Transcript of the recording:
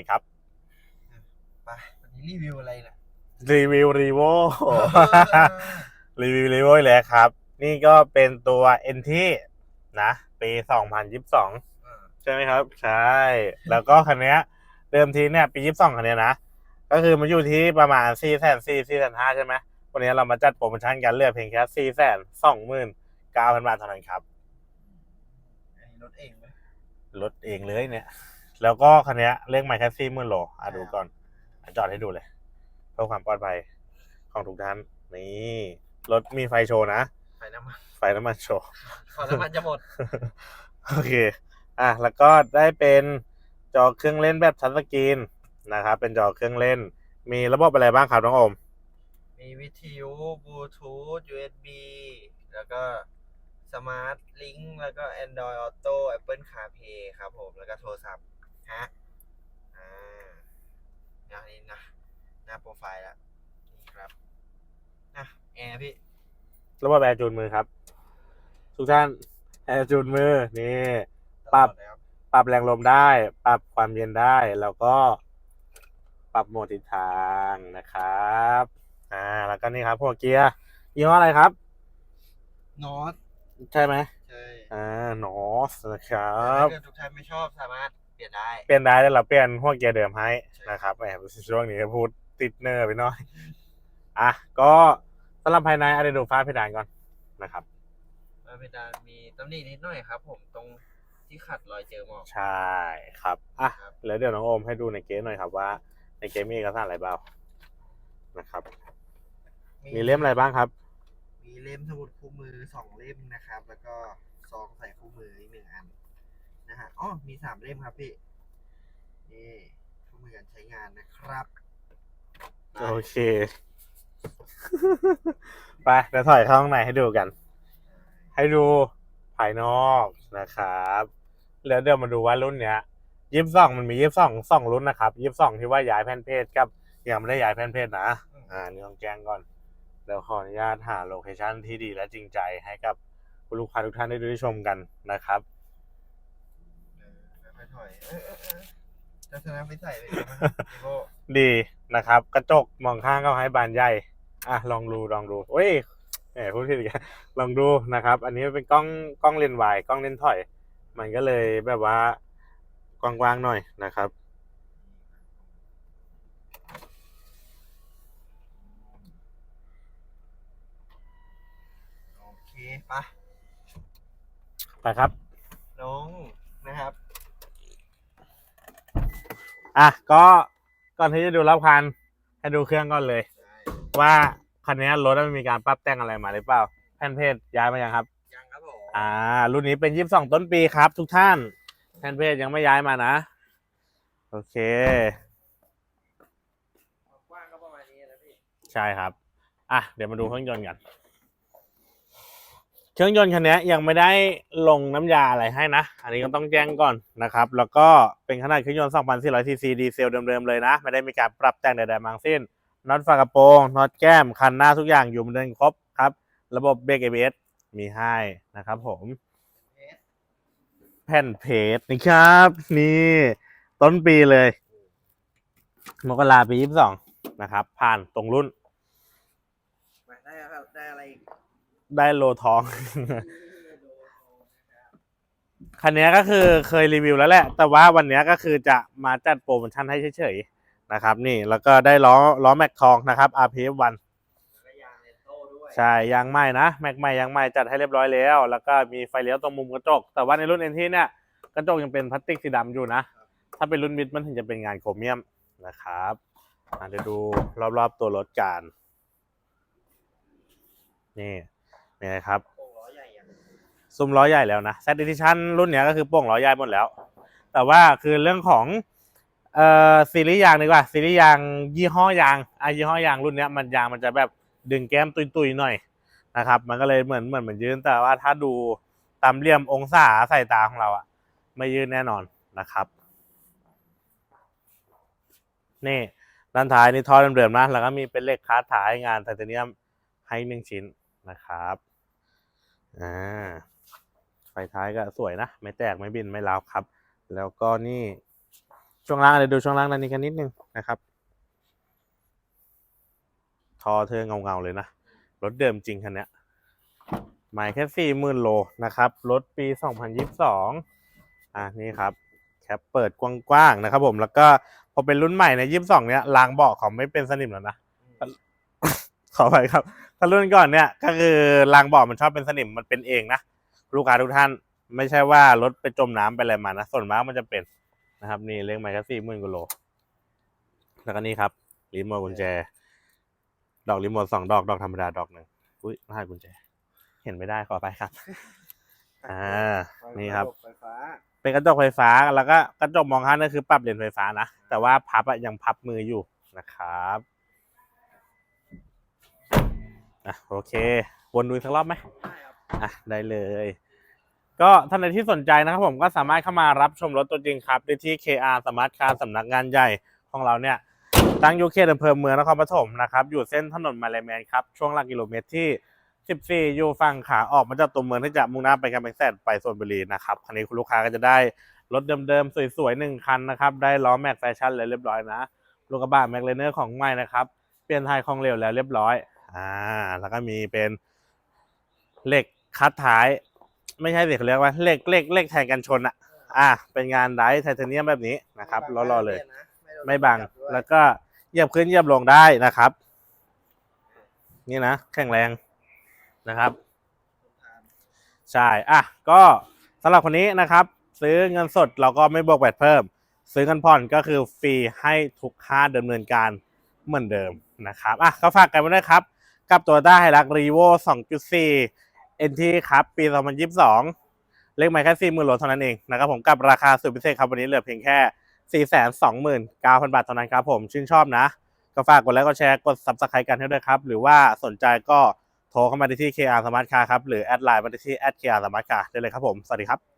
ดีครับไปวันนี้รีวิวอะไรเนี่ยรีวิวรีโวรีวิวรีโวอีกแล้วครับ นี่ก็เป็นตัว NT นะปี2022ใช่ไหมครับ ใช่ แล้วก็คันเนี้ยเดิมทีเนี่ย ปี22คันเนี้ยนะ ก็คือมันอยู่ที่ประมาณ4 4 0 0 0 4 5 0 0ใช่ไหมวันนี้เรามาจัดโปรโมชั่นกันเหลือเพียงแค่4 2 9 0 0 0บาทเท่านั้นครับอันนี้รถเองไหมรถเองเลยเนี่ย แล้วก็คันเนี้ยเลขไมค์แค่สี่หมื่นโลอะดูก่อนอะจอดให้ดูเลย เพื่อความปลอดภัยของทุกท่าน นี่รถมีไฟโชว์นะ ไฟน้ำมันไฟน้ำมันโชว์ขอน้ำมันจะหมด โอเค อะ แล้วก็ได้เป็นจอเครื่องเล่นแบบทัชสกรีนนะครับ เป็นจอเครื่องเล่น มีระบบอะไรบ้างครับน้องโอม มีวิทยุบลูทูธ USB แล้วก็สมาร์ทลิงก์แล้วก็ Android Auto Apple CarPlay ครับผม แล้วก็โทรศัพท์ ฮะอ่าอย่างนี้นะหน้าโปรไฟล์แล้วนี่ครับอะแอร์พี่ระบบแอร์จูนมือครับ ทุกท่านแอร์จูนมือนี่ปรับตลอดเลยครับปรับแรงลมได้ ปรับความเย็นได้ แล้วก็ ปรับโหมดทิศทางนะครับอ่าแล้วก็นี่ครับพวกเกียร์ยี่ห้ออะไรครับนอตใช่ไหมใช่อ่านอสนะครับถ้าเกิดทุกท่านไม่ชอบสามารถเป ลี่ยนได้ เปลี่ยนได้แล้วเราเปลี่ยนพวกเกียร์เดิมให้ใช่นะครับแหมช่วงนี้พูดติดเนอร์ไปหน่อย อะ ก็สำหรับภายในอะเดี๋ยวดูฟ้าเพดานก่อนนะครับมาเพดานมีตำหนินิดหน่อยครับ ผมตรงที่ขัดรอยเจอหมอกใช่ครับอะครับแล้วเดี๋ยวน้องโอมให้ดูในเกมหน่อยครับว่า ในเกมมีเอกสารอะไรบ้างนะครับ มีเล่มอะไรบ้างครับ มีเล่มสมุดคู่มือสองเล่มนะครับ แล้วก็ซองใส่คู่มืออีกหนึ่งอัน นะฮะอ๋อมีสามเล่มครับพี่นี่คู่มือการใช้งานนะครับโอเค ไปเดี๋ยวถอยเข้าข้างในให้ดูกัน ให้ดูภายนอกนะครับ แล้วเดี๋ยวมาดูว่ารุ่นเนี้ยยี่สิบสองมันมียี่สิบสองสองรุ่นนะครับยี่สิบสองที่ว่าย้ายแผ่นเพจกับยังไม่ได้ย้ายแผ่นเพจนะ อ่านี่ต้องแจ้งก่อนเดี๋ยวขออนุญาตหาโลเคชั่นที่ดีและจริงใจให้กับลูกค้าทุกท่านได้ดูได้ชมกันนะครับ เออแล้วค่อย ถอยเออเออเออทัศนวิสัยเลยนะพี่โบดีนะครับ กระจกมองข้างก็ให้บานใหญ่อะลองดูลองดูเฮ้ยแหมพูดผิดอีกแล้วลองดูนะครับ อันนี้เป็นกล้องกล้องเลนส์วายกล้องเลนส์ถอย มันก็เลยแบบว่ากว้างๆหน่อยนะครับ โอเคไปะไปครับน้องนะครับ อะก็ก่อนที่จะดูรอบคัน ให้ดูเครื่องก่อนเลยใช่ว่าคันนี้รถมันมีการปรับแต่งอะไรมาหรือเปล่า แผ่นเพจย้ายมายังครับ ยังครับผมอ่า รุ่นนี้เป็นยี่สิบสองต้นปีครับ ทุกท่าน แผ่นเพจยังไม่ย้ายมานะ โอเคความกว้างก็ประมาณนี้นะพี่ ใช่ครับ อะ เดี๋ยวมาดูเครื่องยนต์กันเครื่องยนต์คันนี้ยังไม่ได้ลงน้ำยาอะไรให้นะ อันนี้ก็ต้องแจ้งก่อนนะครับ แล้วก็เป็นขนาดเครื่องยนต์ 2,400 ซีซีดีเซลเดิมๆเลยนะ ไม่ได้มีการปรับแต่งใดๆมังสิ้น น็อตฝากระโปรงน็อตแก้ม คันหน้าทุกอย่างอยู่เหมือนเดิมครบครับ ระบบเบรก ABS มีให้นะครับผม แผ่นเพจนะครับ นี่ ต้นปีเลยมกราปียี่สิบสองนะครับ ผ่านตรงรุ่นได้ได้อะไรอีก ได้โลทอง คันนี้ก็คือเคยรีวิวแล้วแหละ แต่ว่าวันนี้ก็คือจะมาจัดโปรโมชั่นให้เฉยๆนะครับ นี่แล้วก็ได้ล้อล้อแม็กทองนะครับ RPF 1แล้วก็ยางเลนใช่ยางใหม่นะแม็กใหม่ยางใหม่จัดให้เรียบร้อยแล้ว แล้วก็มีไฟเลี้ยวตรงมุมกระจก แต่ว่าในรุ่นเอ็นทีเนี่ยกระจกยังเป็นพลาสติกสีดำอยู่นะ ถ้าเป็นรุ่นมิดมันถึงจะเป็นงานโครเมียมนะครับเดี๋ยวดูรอบๆตัวรถกันนี่ นี่นะครับโอ้ล้อใหญ่ยังซุ้มล้อใหญ่แล้วนะ Z Edition รุ่นเนี้ยก็คือโป่งล้อใหญ่หมดแล้ว แต่ว่าคือเรื่องของเอ่อซีรีส์ยางดีกว่าซีรีส์ยางยี่ห้อยางอะยี่ห้อยางรุ่นเนี้ยมันยางมันจะแบบดึงแก้มตุยๆหน่อยนะครับ มันก็เลยเหมือนเหมือนเหมือนยืนแต่ว่าถ้าดูตามเหลี่ยมองศาสายตาของเราอะไม่ยืนแน่นอนนะครับนี่ด้านท้ายนี่ท่อเดิมๆนะแล้วก็มีเป็นเหล็กคาดถ่ายงานไทเทเนียมให้หนึ่งชิ้นนะครับ อ่าไฟท้ายก็สวยนะ ไม่แตกไม่บินไม่ร้าวครับ แล้วก็นี่ช่วงล่างเดี๋ยวดูช่วงล่างด้านนี้กันนิดนึงนะครับทอเธอเงาๆเลยนะ รถเดิมจริงคันเนี้ยหมายแค่สี่หมื่นโลนะครับ รถปีสองพันยิบสองอะนี่ครับ แคปเปิดกว้างๆนะครับผมแล้วก็พอเป็นรุ่นใหม่ในยี่สิบสองเนี้ยรางเบาะเขาไม่เป็นสนิมแล้วนะขอไปครับ ถ้ารุ่นก่อนเนี่ยก็คือรางเบาะมันชอบเป็นสนิมมันเป็นเองนะลูกค้าทุกท่านไม่ใช่ว่ารถไปจมน้ำไปอะไรมานะส่วนมากมันจะเป็นนะครับ นี่เลี้ยงไมค์ก็สี่หมื่นกิโลแล้วก็นี่ครับรีโมทกุญแจ ดอกรีโมทสองดอกดอกธรรมดาดอกหนึ่งอุ้ยรหัสกุญแจ เห็นไม่ได้ขอไปครับ อ่า นี่ครับไฟฟ้าเป็นกระจกไฟฟ้าแล้วก็กระจกมองข้างนั่นคือปรับเลนส์ไฟฟ้านะแต่ว่าพับอะยังพับมืออยู่นะครับ อะโอเค วนดูอีกสักรอบไหมได้ครับอะได้เลย ก็ท่านใดที่สนใจนะครับผมก็สามารถเข้ามารับชมรถตัวจริงครับได้ที่ KR Smart Car สำนักงานใหญ่ของเราเนี่ยตั้งอยู่เขตอำเภอเมืองนครปฐมนะครับ อยู่เส้นถนนมาเลแมนครับ ช่วงหลักกิโลเมตรที่ 14 อยู่ฝั่งขาออกมาจากตัวเมืองที่จะมุ่งหน้าไปกำแพงแสนไปโซนบุรีนะครับ คันนี้คุณลูกค้าก็จะได้รถเดิมๆ สวยๆหนึ่งคันนะครับ ได้ล้อแม็กแฟชั่นเลยเรียบร้อยนะ ลูกกระบะแม็กเลเนอร์ของใหม่นะครับ เปลี่ยนไทยของเหลวแล้วเรียบร้อย อ่า แล้วก็มีเป็นเหล็กคัดท้าย ไม่ใช่สิเขาเรียกว่าเหล็กเหล็กเหล็กแทนกันชนอะอ่าเป็นงานไดท์ไทเทเนียมแบบนี้นะครับรอๆเลย ไม่บังแล้วก็เหยียบขึ้นเหยียบลงได้นะครับ นี่นะแข็งแรงนะครับ ใช่อะก็สำหรับคนนี้นะครับ ซื้อเงินสดเราก็ไม่บวกแบตเพิ่ม ซื้อเงินผ่อนก็คือฟรีให้ทุกค่าดำเนินการเหมือนเดิมนะครับอะก็ฝากกันไว้ด้วยครับ กับตัวด้าไฮรักรีโว2.4 NT ครับ ปี 2022 เลขหมายแค่40,000โลเท่านั้นเองนะครับผมกับราคาสุดพิเศษครับวันนี้เหลือเพียงแค่ 429,000 บาทเท่านั้นครับผมชื่นชอบนะ ก็ฝากกดไลค์กดแชร์กด subscribe กันให้ด้วยครับ หรือว่าสนใจก็โทรเข้ามาที่ KR Smart Car ครับ หรือแอดไลน์มาที่ @KR Smart Car ได้เลยครับผม สวัสดีครับ